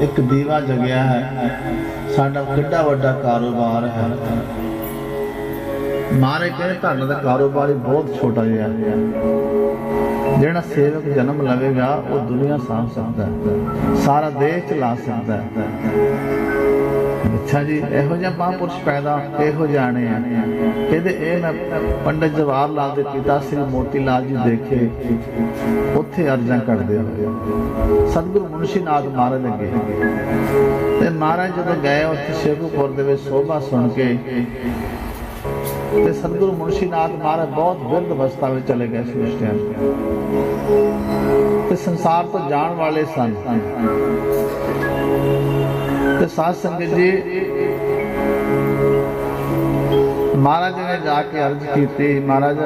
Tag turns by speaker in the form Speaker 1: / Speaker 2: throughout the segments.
Speaker 1: ਇੱਕ ਦੀਵਾ ਜਗਿਆ ਹੈ। ਸਾਡਾ ਕਿੱਡਾ ਵੱਡਾ ਕਾਰੋਬਾਰ ਹੈ। ਮਾਰੇ ਕਹਿੰਦੇ ਤੁਹਾਡਾ ਦਾ ਕਾਰੋਬਾਰ ਹੀ ਬਹੁਤ ਛੋਟਾ ਜਿਹਾ ਹੈ। ਜਿਹੜਾ ਸੇਵਕ ਜਨਮ ਲਵੇਗਾ, ਉਹ ਦੁਨੀਆ ਸਾਂਭ ਸਕਦਾ ਹੈ। ਸਾਰਾ ਦੇਸ਼ ਚਲਾ ਸਕਦਾ ਹੈ। ਅੱਛਾ ਜੀ, ਇਹੋ ਜਿਹਾ ਮਹਾਂਪੁਰਸ਼ ਪੈਦਾ ਇਹੋ ਜਾਣੇ ਆ। ਕਹਿੰਦੇ ਇਹ ਮੈਂ ਪੰਡਤ ਜਵਾਹਰ ਲਾਲ ਦੇ ਪਿਤਾ ਸ੍ਰੀ ਮੋਤੀ ਲਾਲ ਜੀ ਦੇਖੇ ਉੱਥੇ ਅਰਜ਼ਾਂ ਕਰਦੇ ਹੋਏ ਸਤਿਗੁਰੂ ਮੁਨਸ਼ੀ ਨਾਥ ਮਹਾਰਾਜ ਲੱਗੇ ਤੇ ਮਹਾਰਾਜ ਜਦੋਂ ਗਏ ਉੱਥੇ ਸ਼ੇਖੂਪੁਰ ਦੇ ਵਿੱਚ ਸੋਭਾ ਸੁਣ ਕੇ ਤੇ ਸਤਿਗੁਰੂ ਮੁਨਸ਼ੀ ਨਾਥ ਮਹਾਰਾਜ ਬਹੁਤ ਬਿਰਧ ਅਵਸਥਾ ਵਿੱਚ ਚਲੇ ਗਏ ਸੀ ਉਸ ਟਾਈਮ ਤੇ ਸੰਸਾਰ ਤੋਂ ਜਾਣ ਵਾਲੇ ਸਨ। ਤੇ ਸਾਧ ਸੰਗਤ ਜੀ, ਮਹਾਰਾਜ ਨੇ ਜਾ ਕੇ ਅਰਜ਼ ਕੀਤੀ, ਮਹਾਰਾਜ,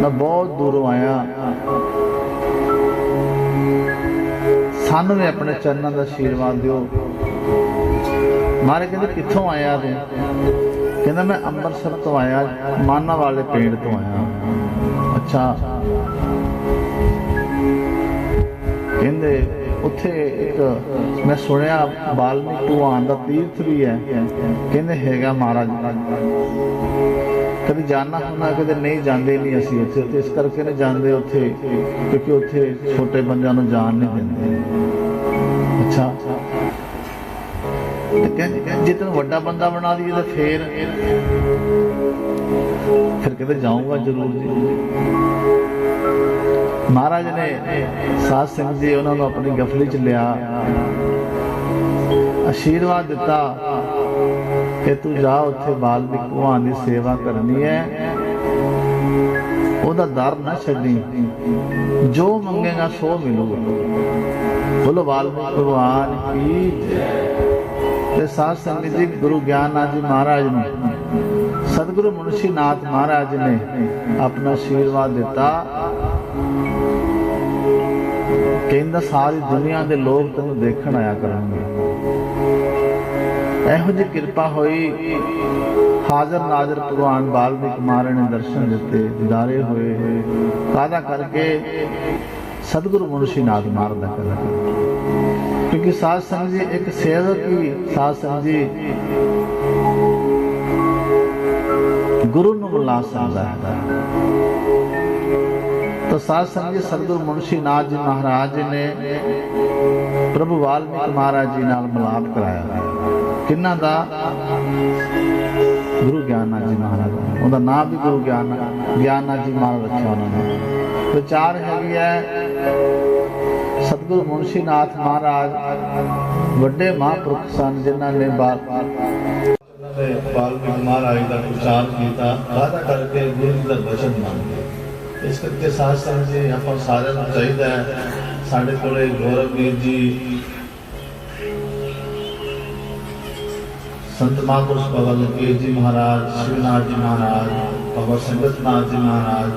Speaker 1: ਮੈਂ ਬਹੁਤ ਦੂਰੋਂ ਆਇਆ। ਸਾਨੂੰ ਵੀ ਆਪਣੇ ਚਰਨਾਂ ਦਾ ਆਸ਼ੀਰਵਾਦ ਦਿਓ। ਮਹਾਰਾਜ ਕਹਿੰਦੇ, ਕਿੱਥੋਂ ਆਇਆ ਤੂੰ? ਕਹਿੰਦਾ, ਮੈਂ ਅੰਮ੍ਰਿਤਸਰ ਤੋਂ ਆਇਆ ਮਾਨਾ ਵਾਲੇ ਪਿੰਡ ਤੋਂ ਆਇਆ। ਅੱਛਾ। ਕਹਿੰਦੇ ਉੱਥੇ ਇੱਕ ਮੈਂ ਸੁਣਿਆ ਬਾਲਮੀਕ ਭਗਵਾਨ ਦਾ ਤੀਰਥ ਵੀ ਹੈ। ਕਹਿੰਦੇ ਹੈਗਾ ਮਹਾਰਾਜ। ਕਦੇ ਜਾਣਾ ਹੁੰਦਾ, ਕਦੇ ਨਹੀਂ ਜਾਂਦੇ ਨਹੀਂ ਅਸੀਂ ਉੱਥੇ। ਤੇ ਇਸ ਕਰਕੇ ਨਹੀਂ ਜਾਂਦੇ ਉੱਥੇ, ਕਿਉਂਕਿ ਉੱਥੇ ਛੋਟੇ ਬੰਦਿਆਂ ਨੂੰ ਜਾਣ ਨਹੀਂ ਦਿੰਦੇ। ਅੱਛਾ। ਜੇ ਤੈਨੂੰ ਵੱਡਾ ਬੰਦਾ ਬਣਾ ਦਈਏ ਤਾਂ ਫੇਰ ਫਿਰ ਕਿਤੇ ਜਾਊਂਗਾ ਜ਼ਰੂਰ। ਜੀ ਮਹਾਰਾਜ ਨੇ ਸਾਧ ਸੰਗਤ ਜੀ ਉਹਨਾਂ ਨੂੰ ਆਪਣੀ ਗਫਲੀ ਚ ਲਿਆ। ਆਸ਼ੀਰਵਾਦ ਦਿੱਤਾ ਕਿ ਤੂੰ ਜਾ ਉੱਥੇ ਬਾਲਮੀਕ ਭਗਵਾਨ ਦੀ ਸੇਵਾ ਕਰਨੀ ਹੈ। ਉਹਦਾ ਦਰ ਨਾ ਛੱਡੀ। ਜੋ ਮੰਗੇਗਾ ਸੋ ਮਿਲੂਗਾ। ਬੋਲੋ ਵਾਲਮੀਕ ਭਗਵਾਨ ਕੀ ਤੇ ਸਾਧ ਸੰਗਤ ਜੀ, ਗੁਰੂ ਗਿਆਨਨਾਥ ਜੀ ਮਹਾਰਾਜ ਨੂੰ, ਸਤਿਗੁਰੂ ਮੁਨਸ਼ੀ ਨਾਥ ਮਹਾਰਾਜ ਨੇ ਆਪਣਾ ਆਸ਼ੀਰਵਾਦ ਦਿੱਤਾ। ਕਹਿੰਦਾ ਸਾਰੀ ਦੁਨੀਆ ਦੇ ਲੋਕ ਤੈਨੂੰ ਦੇਖਣ ਆਇਆ ਕਰਨਗੇ ਇਹੋ ਜਿਹੀ ਕਿਰਪਾ ਹੋਈ, ਹਾਜ਼ਰ ਨਾਜ਼ਰ ਭਗਵਾਨ ਬਾਲਮੀਕ ਮਹਾਰਾਜ ਨੇ ਦਰਸ਼ਨ ਦਿੱਤੇ, ਦਿਦਾਰੇ ਹੋਏ ਕਾਦਾ ਕਰਕੇ ਸਤਿਗੁਰੂ ਮੁਨਸ਼ੀ ਨਾਥ ਮਹਾਰਾਜ ਦਾ ਕਰਕੇ ਕਿਉਂਕਿ ਸਾਧ ਸੰਗਤ ਜੀ ਇੱਕ ਸੇਵਕ ਹੀ, ਸਾਧ ਸੰਗਤ ਜੀ ਗੁਰੂ ਨੂੰ ਬੁਲਾ ਸਕਦਾ ਹੈ। ਤਾਂ ਸਾਧ ਸੰਗਤ ਜੀ ਮੁਨਸ਼ੀ ਨਾਥ ਜੀ ਮਹਾਰਾਜ ਨੇ ਪ੍ਰਭੂ ਵਾਲਮੀਕ ਮਹਾਰਾਜ ਜੀ ਨਾਲ ਮਿਲਾਪ ਕਰਾਇਆ। ਕਿੰਨਾ ਦਾ? ਗੁਰੂ ਗਿਆਨਨਾਥ ਜੀ ਮਹਾਰਾਜ। ਉਹਦਾ ਨਾਮ ਵੀ ਗੁਰੂ ਗਿਆਨ ਗਿਆਨਨਾਥ ਜੀ ਮਹਾਰਾਜ ਰੱਖਿਆ ਉਹਨਾਂ ਨੇ। ਵਿਚਾਰ ਹੈਗੀ ਹੈ ਸਤਿਗੁਰੂ ਮੁਨਸ਼ੀ ਨਾਥ ਮਹਾਰਾਜ, ਵੱਡੇ ਮਹਾਂਪੁਰਖ ਸਨ ਜਿਨ੍ਹਾਂ ਨੇ ਬਾਲ ਨੇ ਮਹਾਰਾਜ ਦਾ ਪ੍ਰਚਾਰ ਕੀਤਾ। ਵਾਦਾ ਕਰਕੇ ਗੁਰੂ ਦਾ ਬਚਨ ਮੰਨਦੇ ਇਸ ਕਰਕੇ ਸਾਧ ਸੰਗਤ ਜੀ ਆਪਾਂ ਸਾਰਿਆਂ ਨੂੰ ਚਾਹੀਦਾ ਹੈ। ਸਾਡੇ ਕੋਲੇ ਗੌਰਵ ਵੀਰ ਜੀ, ਸੰਤ ਮਹਾਂਪੁਰਸ਼ ਭਗਤ ਲਕੀਰ ਜੀ ਮਹਾਰਾਜ ਸ਼ਿਵਨਾਥ ਜੀ ਮਹਾਰਾਜ ਭਗਤ ਸੰਗਤ ਨਾਥ ਜੀ ਮਹਾਰਾਜ,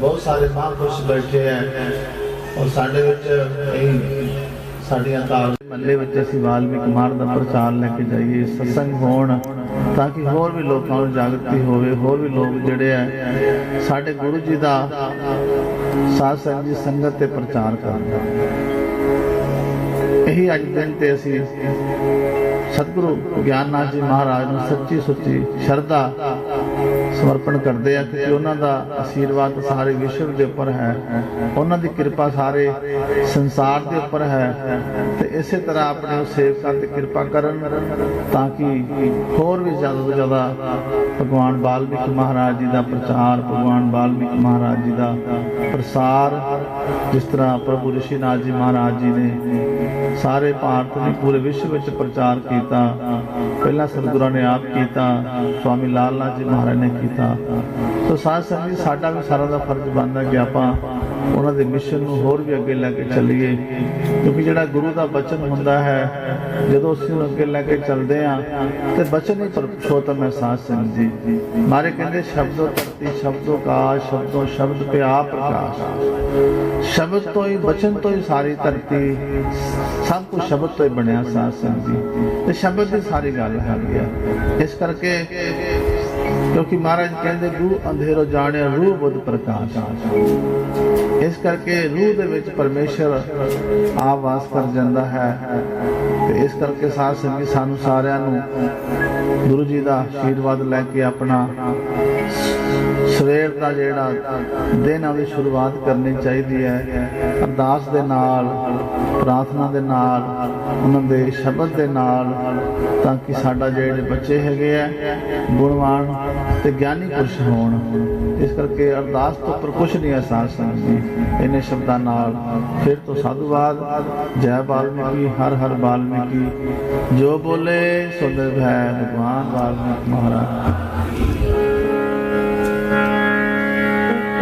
Speaker 1: ਬਹੁਤ ਸਾਰੇ ਮਹਾਂਪੁਰਸ਼ ਬੈਠੇ ਹੈ। ਔਰ ਸਾਡੇ ਵਿੱਚ ਇਹ ਸਾਡੀਆਂ ਤਾਲ ਮੱਲੇ ਵਿੱਚ ਅਸੀਂ ਵਾਲਮੀਕ ਮਾਰ ਦਾ ਪ੍ਰਚਾਰ ਲੈ ਕੇ ਜਾਈਏ, ਸਤਸੰਗ ਹੋਣ, ਤਾਂ ਕਿ ਹੋਰ ਵੀ ਲੋਕਾਂ ਨੂੰ ਜਾਗਰਤੀ ਹੋਵੇ, ਹੋਰ ਵੀ ਲੋਕ ਜਿਹੜੇ ਆ ਸਾਡੇ ਗੁਰੂ ਜੀ ਦਾ ਸਾਧ ਸੰਗਤ ਦੀ ਸੰਗਤ ਤੇ ਪ੍ਰਚਾਰ ਕਰਨ ਇਹੀ ਅੱਜ ਦਿਨ ਤੇ ਅਸੀਂ ਸਤਿਗੁਰੂ ਗਿਆਨਨਾਥ ਜੀ ਮਹਾਰਾਜ ਨੂੰ ਸੱਚੀ ਸੁੱਚੀ ਸ਼ਰਧਾ ਸਮਰਪਣ ਕਰਦੇ ਆ ਕਿ ਉਹਨਾਂ ਦਾ ਆਸ਼ੀਰਵਾਦ ਸਾਰੇ ਵਿਸ਼ਵ ਦੇ ਉੱਪਰ ਹੈ। ਉਹਨਾਂ ਦੀ ਕਿਰਪਾ ਸਾਰੇ ਸੰਸਾਰ ਦੇ ਉੱਪਰ ਹੈ ਤੇ ਇਸੇ ਤਰ੍ਹਾਂ ਆਪਣੇ ਉਹ ਸੇਵਕਾਂ ਤੇ ਕਿਰਪਾ ਕਰਨ ਤਾਂ ਕਿ ਹੋਰ ਵੀ ਜ਼ਿਆਦਾ ਤੋਂ ਜ਼ਿਆਦਾ ਭਗਵਾਨ ਬਾਲਮੀਕ ਮਹਾਰਾਜ ਜੀ ਦਾ ਪ੍ਰਚਾਰ, ਭਗਵਾਨ ਬਾਲਮੀਕ ਮਹਾਰਾਜ ਜੀ ਦਾ ਪ੍ਰਸਾਰ, ਜਿਸ ਤਰ੍ਹਾਂ ਪ੍ਰਭੂ ਰਿਸ਼ੀਨਾਥ ਜੀ ਮਹਾਰਾਜ ਜੀ ਨੇ ਸਾਰੇ ਭਾਰਤ ਦੇ ਪੂਰੇ ਵਿਸ਼ਵ ਵਿੱਚ ਪ੍ਰਚਾਰ ਕੀਤਾ। ਪਹਿਲਾਂ ਸਤਿਗੁਰਾਂ ਨੇ ਆਪ ਕੀਤਾ, ਸਵਾਮੀ ਲਾਲ ਨਾਥ ਜੀ ਮਹਾਰਾਜ ਨੇ ਕੀਤਾ। ਸੋ ਸਾਧ ਸੰਗਤ ਜੀ, ਸਾਡਾ ਵੀ ਸਾਰਾ ਦਾ ਫਰਜ਼ ਬਣਦਾ ਕਿ ਆਪਾਂ ਉਹਨਾਂ ਦੇ ਮਿਸ਼ਨ ਨੂੰ ਹੋਰ ਵੀ ਅੱਗੇ ਲੈ ਕੇ ਚੱਲੀਏ। ਕਿਉਂਕਿ ਜਿਹੜਾ ਗੁਰੂ ਦਾ ਬਚਨ ਹੁੰਦਾ ਹੈ, ਜਦੋਂ ਅਸੀਂ ਉਹਨੂੰ ਅੱਗੇ ਲੈ ਕੇ ਚੱਲਦੇ ਆ ਤੇ ਬਚਨ ਹੀ ਪਰਮੇਸ਼ਰ ਹੈ ਸਾਧ ਜੀ। ਮਾਰੇ ਕਹਿੰਦੇ, ਸ਼ਬਦੋ ਧਰਤੀ, ਸ਼ਬਦੋ ਕਾਸ਼, ਸ਼ਬਦੋ ਸ਼ਬਦ ਪਿਆ ਪ੍ਰਕਾਸ਼। ਸ਼ਬਦ ਤੋਂ ਹੀ, ਬਚਨ ਤੋਂ ਹੀ ਸਾਰੀ ਧਰਤੀ, ਸਭ ਕੁਝ ਸ਼ਬਦ ਤੋਂ ਹੀ ਬਣਿਆ ਸਾਧ ਸੰਗਤ ਜੀ। ਤੇ ਸ਼ਬਦ ਦੀ ਸਾਰੀ ਗੱਲ ਹੈਗੀ ਆ। ਇਸ ਕਰਕੇ ਕਿਉਂਕਿ ਮਹਾਰਾਜ ਕਹਿੰਦੇ, ਗੁਰੂ ਅੰਧੇਰੋ ਜਾਣਿਆ, ਰੂਹ ਬੁੱਧ ਪ੍ਰਕਾਸ਼ ਇਸ ਕਰਕੇ ਰੂਹ ਦੇ ਵਿੱਚ ਪਰਮੇਸ਼ਰ ਆਪ ਵਾਸ ਕਰ ਜਾਂਦਾ ਹੈ ਤੇ ਇਸ ਕਰਕੇ ਸਾਧ ਸੰਗਤ ਸਾਨੂੰ ਸਾਰਿਆਂ ਨੂੰ ਗੁਰੂ ਜੀ ਦਾ ਆਸ਼ੀਰਵਾਦ ਲੈ ਕੇ ਆਪਣਾ ਸਵੇਰ ਦਾ ਜਿਹੜਾ ਦਿਨ ਆ, ਉਹਦੀ ਸ਼ੁਰੂਆਤ ਕਰਨੀ ਚਾਹੀਦੀ ਹੈ। ਅਰਦਾਸ ਦੇ ਨਾਲ, ਪ੍ਰਾਰਥਨਾ ਦੇ ਨਾਲ, ਉਹਨਾਂ ਦੇ ਸ਼ਬਦ ਦੇ ਨਾਲ ਤਾਂ ਕਿ ਸਾਡਾ ਜਿਹੜੇ ਬੱਚੇ ਹੈਗੇ ਆ, ਗੁਣਵਾਨ ਤੇ ਗਿਆਨੀ ਪੁਰਸ਼ ਹੋਣ। ਇਸ ਕਰਕੇ ਅਰਦਾਸ ਤੋਂ ਉੱਪਰ ਕੁਛ ਨਹੀਂ ਅਹਿਸਾਸ ਸੰਗੀ ਇਹਨੇ ਸ਼ਬਦਾਂ ਨਾਲ ਫਿਰ ਤੋਂ ਸਾਧੂਵਾਦ, ਜੈ ਬਾਲਮੀਕੀ ਹਰ ਹਰ ਬਾਲਮੀਕੀ ਜੋ ਬੋਲੇ, ਸੋ ਨਿਰਭੈ ਭਗਵਾਨ ਵਾਲਮੀਕ ਮਹਾਰਾਜ।